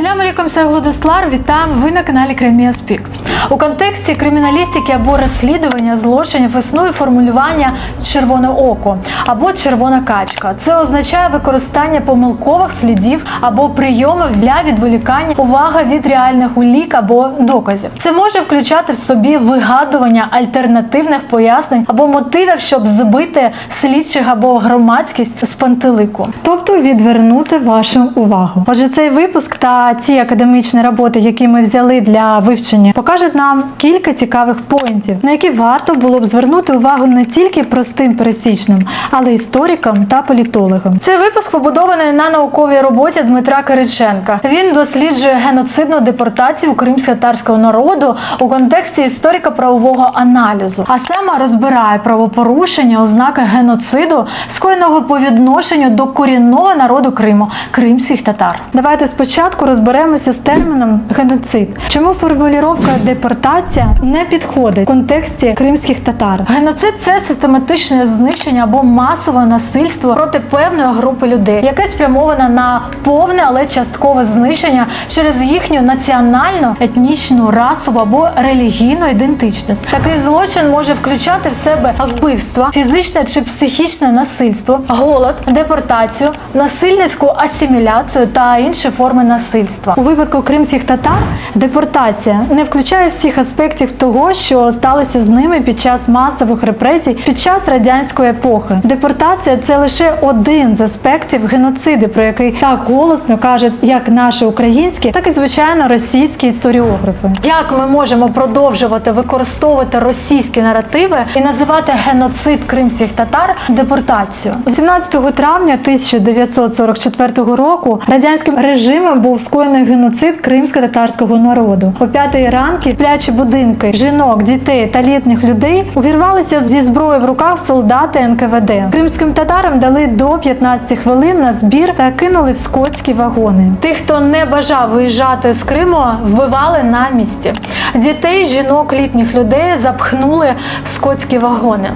Ассаляму алейкум, це Владислав. Вітаємо ви на каналі Кремія Спікс. У контексті криміналістики або розслідування злочинів існує формулювання червоне око або червона качка. Це означає використання помилкових слідів або прийомів для відволікання уваги від реальних улік або доказів. Це може включати в собі вигадування альтернативних пояснень або мотивів, щоб збити слідчих або громадськість з пантелику. тобто відвернути вашу увагу. Отже, цей випуск та ті академічні роботи, які ми взяли для вивчення, покажуть нам кілька цікавих поінтів, на які варто було б звернути увагу не тільки простим пересічним, але й історикам та політологам. Цей випуск побудований на науковій роботі Дмитра Кириченка. Він досліджує геноцидну депортацію кримсько-татарського народу у контексті історико-правового аналізу, а саме розбирає правопорушення, ознаки геноциду, скоєного по відношенню до корінного народу Криму кримських татар. Давайте спочатку розберемося з терміном геноцид. Чому формулювання депортація не підходить в контексті кримських татар? Геноцид це систематичне знищення або масове насильство проти певної групи людей, яке спрямоване на повне, але часткове знищення через їхню національну, етнічну, расову або релігійну ідентичність. Такий злочин може включати в себе вбивство, фізичне чи психічне насильство, голод, депортацію, насильницьку асиміляцію та інші форми насильства. У випадку кримських татар депортація не включає всіх аспектів того, що сталося з ними під час масових репресій під час радянської епохи. Депортація це лише один з аспектів геноциду, про який так голосно кажуть як наші українські, так і звичайно російські історіографи. Як ми можемо продовжувати використовувати російські наративи і називати геноцид кримських татар депортацію? 17 травня 1944 року радянським режимом був скоєний геноцид кримсько-татарського народу. О п'ятій ранки сплячі будинки жінок, дітей та літніх людей увірвалися зі зброєю в руках солдати НКВД. Кримським татарам дали до 15 хвилин на збір та кинули в скотські вагони. Тих, хто не бажав виїжджати з Криму, вбивали на місці. Дітей, жінок, літніх людей запхнули в скотські вагони.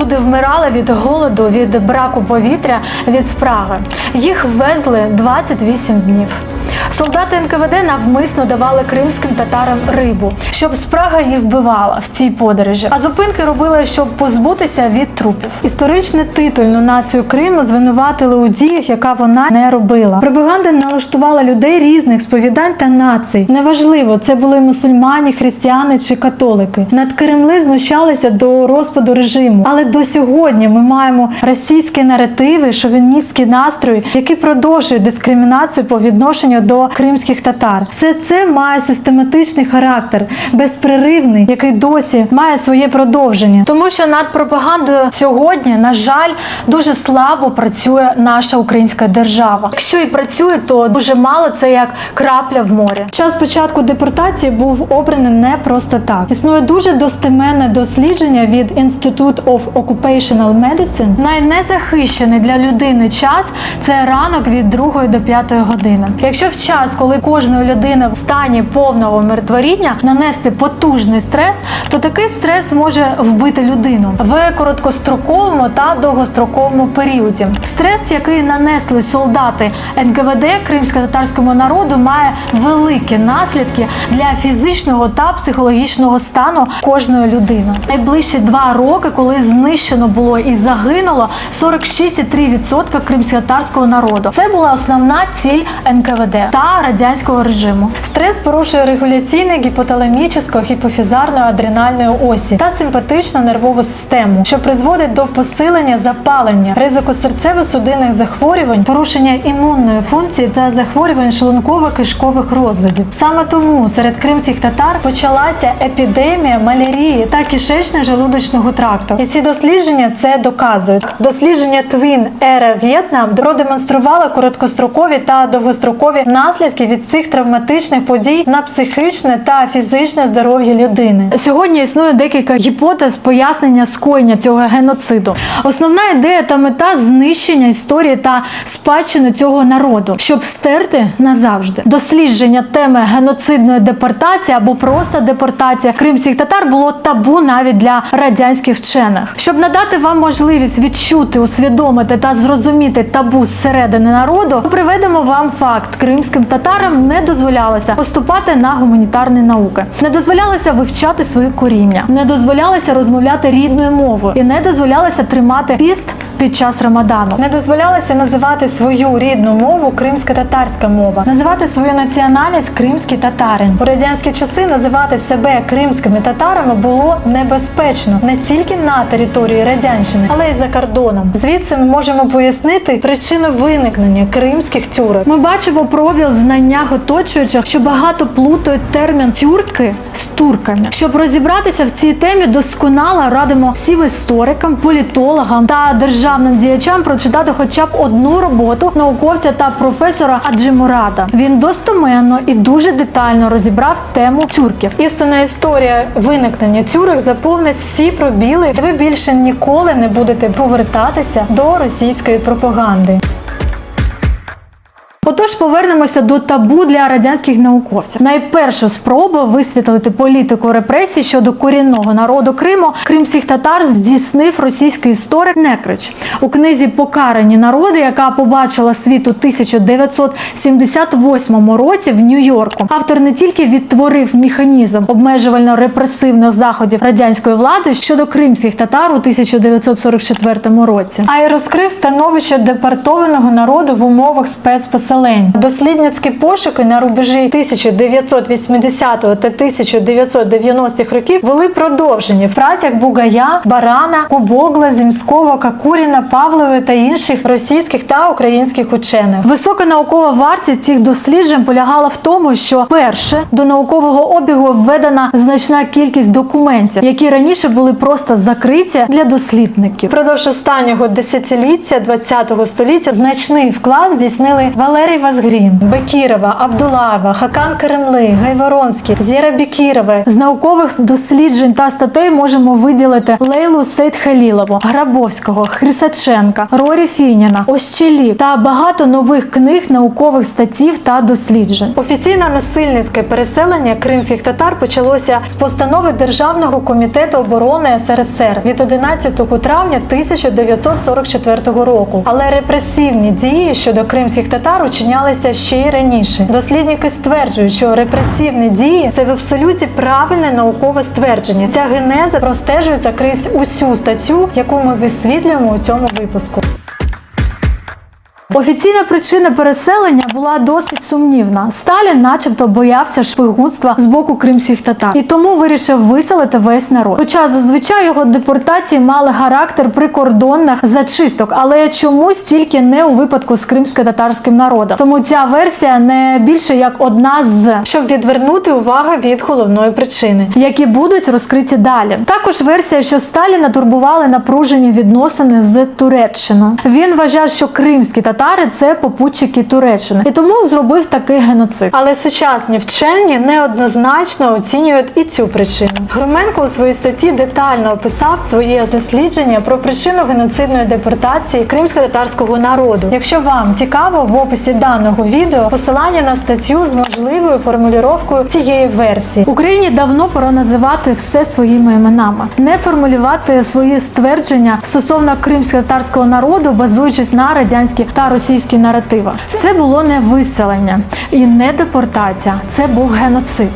Люди вмирали від голоду, від браку повітря, від спраги. Їх ввезли 28 днів. Солдати НКВД навмисно давали кримським татарам рибу, щоб спрага їх вбивала в цій подорожі. А зупинки робили, щоб позбутися від трупів. Історичне титульну націю Криму звинуватили у діях, яка вона не робила. Пропаганда налаштувала людей різних сповідань та націй. Неважливо, це були мусульмані, християни чи католики. Над Кремли знущалися до розпаду режиму. Але до сьогодні ми маємо російські наративи, шовіністські настрої, які продовжують дискримінацію по відношенню до кримських татар. Все це має систематичний характер, безпреривний, який досі має своє продовження. Тому що над пропагандою сьогодні, на жаль, дуже слабо працює наша українська держава. Якщо і працює, то дуже мало це як крапля в морі. Час початку депортації був обраний не просто так. Існує дуже достеменне дослідження від Institute of Occupational Medicine. Найнезахищений для людини час це ранок від 2 до 5 години. Якщо в час, коли кожної людини в стані повного миротворіння нанести потужний стрес, то такий стрес може вбити людину в короткостроковому та довгостроковому періоді. Стрес, який нанесли солдати НКВД кримсько-татарському народу, має великі наслідки для фізичного та психологічного стану кожної людини. Найближчі два роки, коли знищено було і загинуло 46,3% кримсько-татарського народу. Це була основна ціль НКВД та радянського режиму. Стрес порушує регуляційне гіпоталамічно гіпофізарної адренальної осі та симпатичну нервову систему, що призводить до посилення запалення, ризику серцево-судинних захворювань, порушення імунної функції та захворювань шлунково-кишкових розладів. Саме тому серед кримських татар почалася епідемія малярії та кишечно-желудочного тракту. І ці дослідження це доказують. Дослідження Twin Era Vietnam продемонструвало короткострокові та довгострокові наслідки від цих травматичних подій на психічне та фізичне здоров'я людини. Сьогодні існує декілька гіпотез пояснення скоєння цього геноциду. Основна ідея та мета знищення історії та спадщини цього народу, щоб стерти назавжди. Дослідження теми геноцидної депортації або просто депортація кримських татар було табу навіть для радянських вчених. Щоб надати вам можливість відчути, усвідомити та зрозуміти табу зсередини народу, приведемо вам факт: кримським татарам не дозволялося поступати на гуманітарні науки, не дозволялося вивчати свої коріння, не дозволялося розмовляти рідною мовою. І не дозволялося тримати піст під час рамадану. Не дозволялося називати свою рідну мову кримська татарська мова, називати свою національність кримський татарин. У радянські часи називати себе кримськими татарами було небезпечно не тільки на території радянщини, але й за кордоном. Звідси ми можемо пояснити причину виникнення кримських тюрок. Ми бачимо пробіл в знаннях оточуючих, що багато плутають термін тюрки з турками. Щоб розібратися в цій темі, досконало радимо всім історикам, політологам та державним діячам прочитати хоча б одну роботу науковця та професора Аджимурада. Він достоменно і дуже детально розібрав тему тюрків. Істинна історія виникнення тюрок заповнить всі пробіли, і ви більше ніколи не будете повертатися до російської пропаганди. Отож, повернемося до табу для радянських науковців. Найперша спроба висвітлити політику репресій щодо корінного народу Криму кримських татар здійснив російський історик Некрич у книзі Покарані народи, яка побачила світ у 1978 році в Нью-Йорку. Автор не тільки відтворив механізм обмежувально-репресивних заходів радянської влади щодо кримських татар у 1944 році. а й розкрив становище депортованого народу в умовах спецпоселень. Дослідницькі пошуки на рубежі 1980 та 1990 років були продовжені в працях Бугая, Барана, Кубогла, Зімського, Какуріна, Павлової та інших російських та українських учених. Висока наукова вартість цих досліджень полягала в тому, що перше до наукового обігу введена значна кількість документів, які раніше були просто закриті для дослідників. Впродовж останнього десятиліття ХХ століття значний вклад здійснили Валерій Вазгрін, Бекірова, Абдулаєва, Хакан Керемли, Гайворонський, Зєра Бекірова, З наукових досліджень та статей можемо виділити Лейлу Сейдхалілову, Грабовського, Хрисаченка, Рорі Фініна, Ощелік та багато нових книг, наукових статтів та досліджень. Офіційне насильницьке переселення кримських татар почалося з постанови Державного комітету оборони СРСР від 11 травня 1944 року. Але репресивні дії щодо кримських татар учинялися ще й раніше. Дослідники стверджують, що репресивні дії це в абсолюті правильне наукове ствердження. Ця генеза простежується крізь усю статтю, яку ми висвітлюємо у цьому випуску. Офіційна причина переселення була досить сумнівна. Сталін, начебто, боявся шпигунства з боку кримських татар і тому вирішив виселити весь народ. Хоча зазвичай його депортації мали характер прикордонних зачисток, але чомусь тільки не у випадку з кримсько-татарським народом. Тому ця версія не більше як одна з Щоб відвернути увагу від головної причини. які будуть розкриті далі. Також версія, що Сталіна турбували напружені відносини з Туреччиною. Він вважав, що кримські татари це попутчики Туреччини, і тому зробив такий геноцид. Але сучасні вчені неоднозначно оцінюють і цю причину. Громенко у своїй статті детально описав своє дослідження про причину геноцидної депортації кримсько-татарського народу. Якщо вам цікаво, в описі даного відео посилання на статтю з можливою формулювання цієї версії. Україні давно пора називати все своїми іменами, не формулювати свої ствердження стосовно кримсько-татарського народу, базуючись на радянські та російські наративи. Це було не виселення і не депортація, це був геноцид.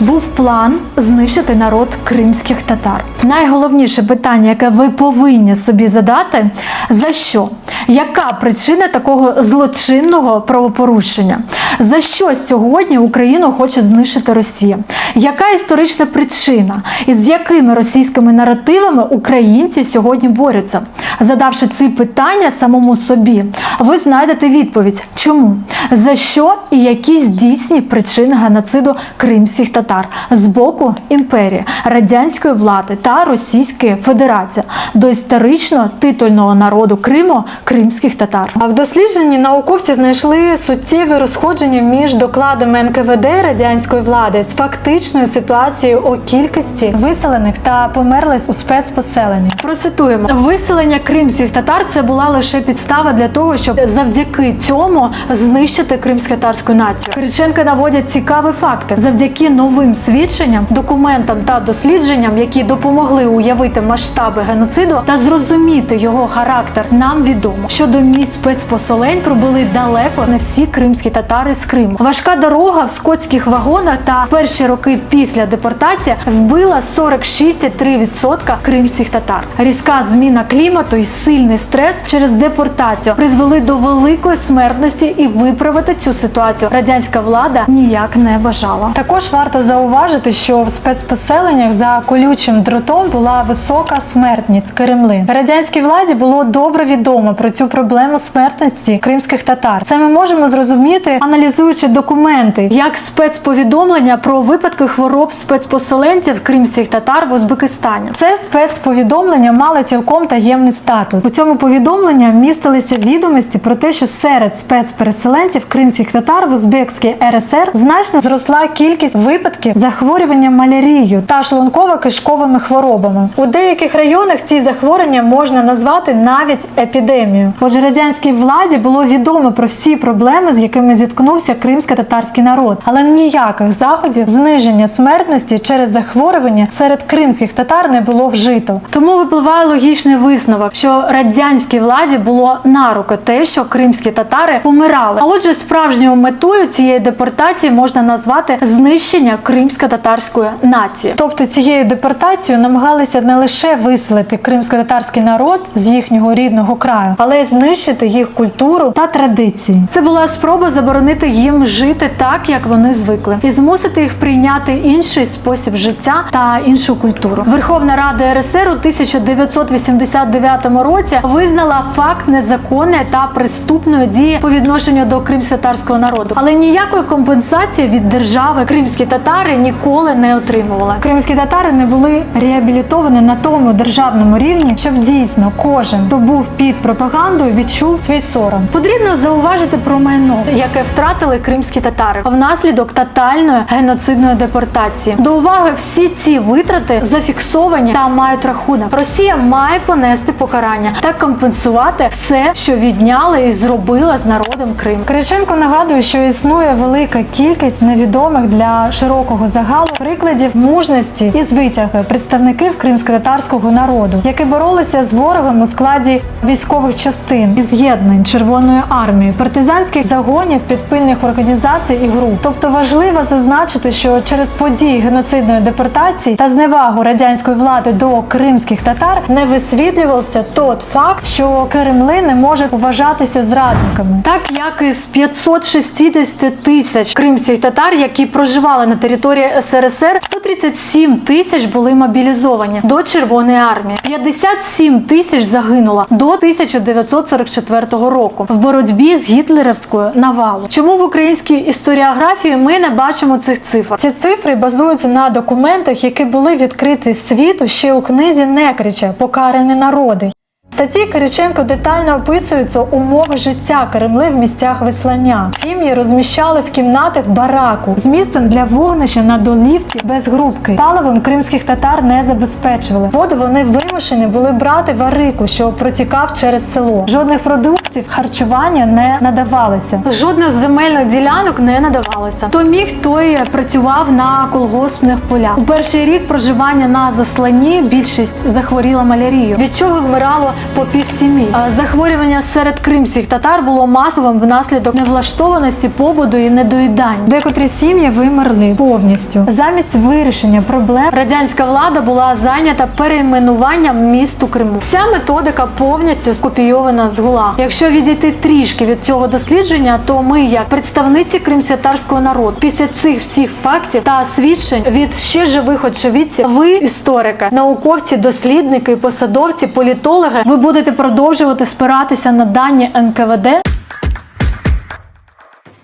Був план знищити народ кримських татар. Найголовніше питання, яке ви повинні собі задати: за що? Яка причина такого злочинного правопорушення? За що сьогодні Україну хоче знищити Росія? Яка історична причина? І з якими російськими наративами українці сьогодні борються? Задавши ці питання самому собі, ви знайдете відповідь, чому, за що і які здійсні причини геноциду кримських татар з боку імперії, радянської влади та Російської Федерації до історично титульного народу Криму кримських татар. А в дослідженні науковці знайшли суттєве розходження між докладами НКВД радянської влади з фактичною ситуацією у кількості виселених та померлих у спецпоселеннях. Процитуємо виселення кримських татар. Це була лише підстава для того, щоб завдяки цьому знищити кримсько-татарську націю. Кириченка наводять цікаві факти. Завдяки новим свідченням, документам та дослідженням, які допомогли уявити масштаби геноциду та зрозуміти його характер, нам відомо, що до місць спецпоселень прибули далеко не всі кримські татари з Криму. Важка дорога в скотських вагонах та перші роки після депортації вбила 46,3% кримських татар. Різка зміна клімату і сильний стрес через депортацію призвели до великої смертності, і виправити цю ситуацію радянська влада ніяк не бажала. Також варто зауважити, що в спецпоселеннях за колючим дротом була висока смертність Кремли. Радянській владі було добре відомо про цю проблему смертності кримських татар. Це ми можемо зрозуміти, аналізуючи документи. Як спецповідомлення про випадки хвороб спецпоселенців кримських татар в Узбекистані. Це спецповідомлення мало цілком таємний статус. У цьому повідомленні містилися відомості про те, що серед спецпереселенців кримських татар в Узбекській РСР значно зросла кількість випадків захворювання малярією та шлунково-кишковими хворобами. У деяких районах ці захворювання можна назвати навіть епідемією. Отже, радянській владі було відомо про всі проблеми, з якими зіткнувся кримсько-татарський народ, але ніяких заходів зниження смертності через захворювання серед кримських татар не було вжито. Тому випливає логічний висновок, що радянській владі було на руку те, що кримські татари помирали. А отже, справжньою метою цієї депортації можна назвати знищення кримсько-татарської нації. Тобто цією депортацією намагалися не лише виселити кримсько-татарський народ з їхнього рідного краю, але й знищити їх культуру та традиції. Це була спроба заборонити їм жити так, як вони звикли, і змусити їх прийняти інший спосіб життя та іншу культуру. Верховна Рада РСР у 1989 році визнала факт незаконної та преступної дії по відношенню до кримсько-татарського народу, але ніякої компенсації від держави кримські татари ніколи не отримували. Кримські татари не були реабілітовані на тому державному рівні, щоб дійсно кожен, хто був під пропагандою, відчув свій сором. Потрібно зауважити про майно, яке втратили кримські татари внаслідок тотальної геноцидної депортації. До уваги всі ці витрати зафіксовані та мають рахунок. Росія має понести покарання та компенсувати все, що відняли і зробила з народом Крим. Кириченко нагадує, що існує велика кількість невідомих для широкого загалу прикладів мужності і звитяги представників кримсько-татарського народу, які боролися з ворогом у складі військових частин і з'єднань Червоної армії, партизанських загонів, підпильних організацій і груп. Тобто важливо зазначити, що через події геноцидної депортації та зневагу радянської влади до кримських татар не висвітлювався тот факт, що Кремли не може вважатися зрадниками. Так як із 560 тисяч кримських татар, які проживали на території СРСР, 137 тисяч були мобілізовані до Червоної армії. 57 тисяч загинуло до 1944 року в боротьбі з гітлерівською навалою. Чому в українській історіографії ми не бачимо цих цифр? Ці цифри базуються на документах, які були відкриті світу ще у книзі Некрича Покарані народи. В статті Кириченко детально описуються умови життя Кремли в місцях вислання. Сім'ї розміщали в кімнатах бараку з місцем для вогнища на долівці без грубки. Паливом кримських татар не забезпечували. Воду вони вимушені були брати варику, що протікав через село. Жодних продуктів харчування не надавалося. Жодних земельних ділянок не надавалося. Хто міг, той працював на колгоспних полях. У перший рік проживання на засланні більшість захворіла малярією, від чого вмирало по пів сім'ї. Захворювання серед кримських татар було масовим внаслідок невлаштованості побуду і недоїдань. Декотрі сім'ї вимерли повністю. Замість вирішення проблем Радянська влада була зайнята перейменуванням міст Криму. Вся методика повністю скопійована з ГУЛАГ. Якщо відійти трішки від цього дослідження, то ми, як представниці кримсятарського народу, після цих всіх фактів та свідчень від ще живих очевидців, ви, історики, науковці, дослідники, посадовці, політологи, ви будете продовжувати спиратися на дані НКВД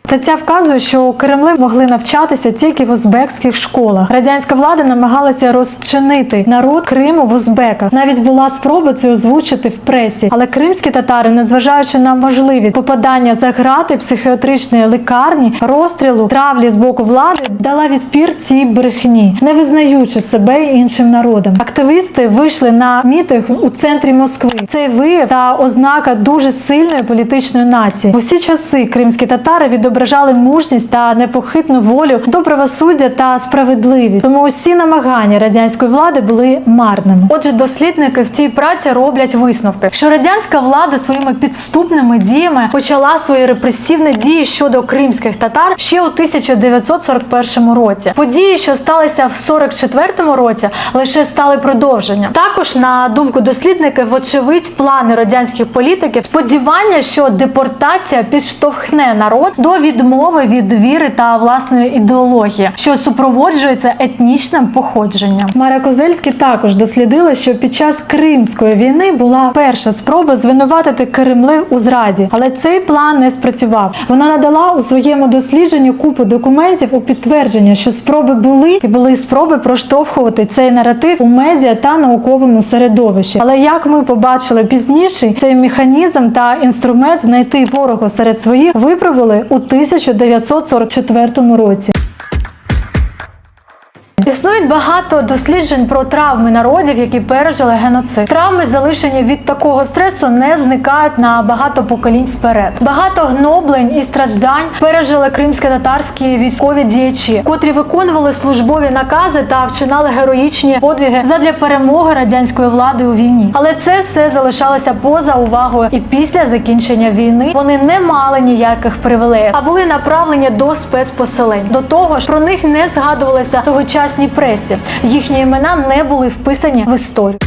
Стаття вказує, що Кремли могли навчатися тільки в узбекських школах. Радянська влада намагалася розчинити народ Криму в узбеках. Навіть була спроба це озвучити в пресі. Але кримські татари, незважаючи на можливість попадання за грати психіатричної лікарні, розстрілу, травлі з боку влади, дала відпір цій брехні, не визнаючи себе іншим народом. Активісти вийшли на мітинг у центрі Москви. Цей вияв та ознака дуже сильної політичної нації. У всі часи кримські татари відображали відображали мужність та непохитну волю до правосуддя та справедливість. Тому усі намагання радянської влади були марними. Отже, дослідники в цій праці роблять висновки, що радянська влада своїми підступними діями почала свої репресивні дії щодо кримських татар ще у 1941 році. Події, що сталися в 44 році, лише стали продовженням. Також, на думку дослідників, вочевидь, плани радянських політиків сподівання, що депортація підштовхне народ до відмови від віри та власної ідеології, що супроводжується етнічним походженням. Мара Козельський також дослідила, що під час Кримської війни була перша спроба звинуватити Кремли у зраді, але цей план не спрацював. Вона надала у своєму дослідженні купу документів у підтвердження, що спроби були і були спроби проштовхувати цей наратив у медіа та науковому середовищі. Але як ми побачили пізніше, цей механізм та інструмент знайти ворога серед своїх виправили у 1944 році. Існують багато досліджень про травми народів, які пережили геноцид. Травми, залишені від такого стресу, не зникають на багато поколінь вперед. Багато гноблень і страждань пережили кримсько-татарські військові діячі, котрі виконували службові накази та вчинали героїчні подвиги задля перемоги радянської влади у війні. Але це все залишалося поза увагою, і після закінчення війни вони не мали ніяких привілеїв, а були направлені до спецпоселень. До того ж, про них не згадувалося тогочасній пресі. Їхні імена не були вписані в історію.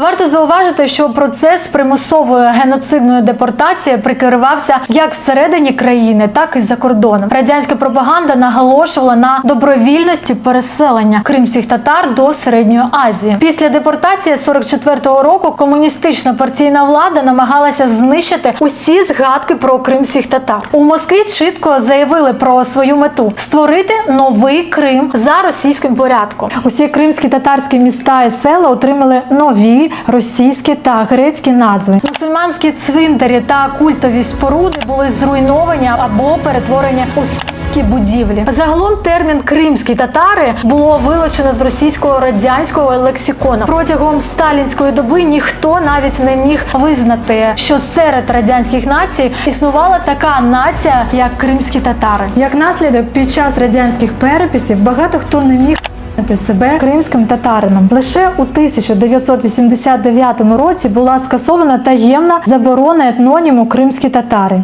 Варто зауважити, що процес примусової геноцидної депортації прикривався як всередині країни, так і за кордоном. Радянська пропаганда наголошувала на добровільності переселення кримських татар до середньої Азії. Після депортації 44-го року комуністична партійна влада намагалася знищити усі згадки про кримських татар. У Москві чітко заявили про свою мету створити новий Крим за російським порядком. Усі кримські татарські міста і села отримали нові російські та грецькі назви. Мусульманські цвинтарі та культові споруди були зруйновані або перетворені у будівлі. Загалом термін кримські татари було вилучено з російського радянського лексикону. Протягом сталінської доби ніхто навіть не міг визнати, що серед радянських націй існувала така нація, як кримські татари. Як наслідок, під час радянських переписів багато хто не міг визнати себе кримським татарином. Лише у 1989 році була скасована таємна заборона етноніму кримські татари.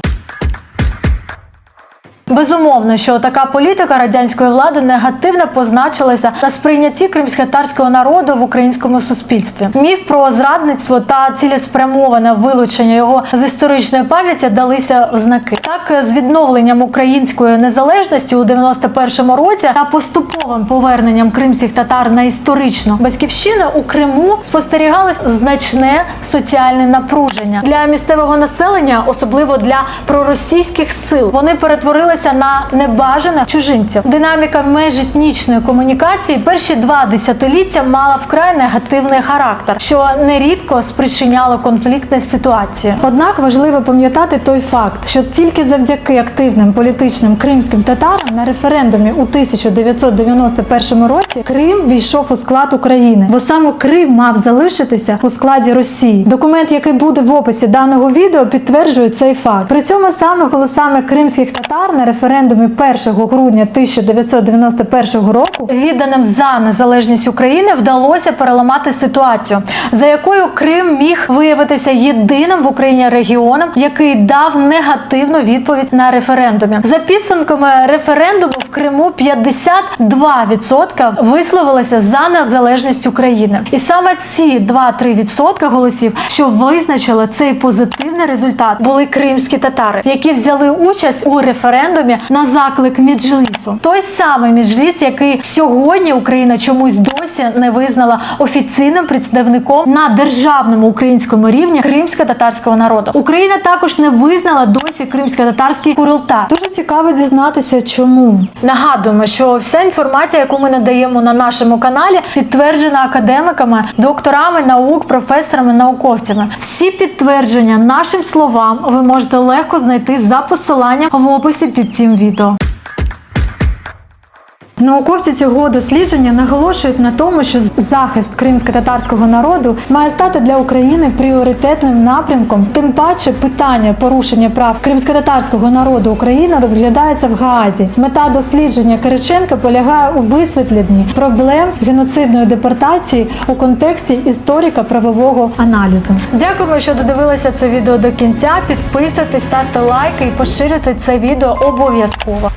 Безумовно, що така політика радянської влади негативно позначилася на сприйнятті кримськотарського народу в українському суспільстві. Міф про зрадництво та цілеспрямоване вилучення його з історичної пам'яті далися в знаки. Так, з відновленням української незалежності у 91-му році та поступовим поверненням кримських татар на історичну батьківщину у Криму спостерігалось значне соціальне напруження для місцевого населення, особливо для проросійських сил. Вони перетворилися на небажаних чужинців. Динаміка межетнічної комунікації перші два десятиліття мала вкрай негативний характер, що нерідко спричиняло конфліктні ситуації. Однак важливо пам'ятати той факт, що тільки завдяки активним політичним кримським татарам на референдумі у 1991 році Крим війшов у склад України, бо саме Крим мав залишитися у складі Росії. Документ, який буде в описі даного відео, підтверджує цей факт. При цьому саме голосами кримських татар на референдумі 1 грудня 1991 року Відданим за незалежність України вдалося переламати ситуацію, за якою Крим міг виявитися єдиним в Україні регіоном, який дав негативну відповідь на референдумі. За підсумками референдуму в Криму 52% висловилися за незалежність України, і саме ці 2-3% голосів, що визначили цей позитивний результат, були кримські татари, які взяли участь у референдумі на заклик Меджлісу. Той самий Меджліс, який сьогодні Україна чомусь досі не визнала офіційним представником на державному українському рівні кримсько-татарського народу. Україна також не визнала досі кримсько-татарський Курултай. дуже цікаво дізнатися, чому. Нагадуємо, що вся інформація, яку ми надаємо на нашому каналі, підтверджена академиками, докторами наук, професорами, науковцями. Всі підтвердження нашим словам ви можете легко знайти за посиланням в описі під цим відео. Науковці цього дослідження наголошують на тому, що захист кримсько-татарського народу має стати для України пріоритетним напрямком. Тим паче питання порушення прав кримсько-татарського народу України розглядається в Гаазі. Мета дослідження Кириченка полягає у висвітленні проблем геноцидної депортації у контексті історико-правового аналізу. Дякуємо, що додивилися це відео до кінця. Підписуйтесь, ставте лайки і поширюйте це відео обов'язково.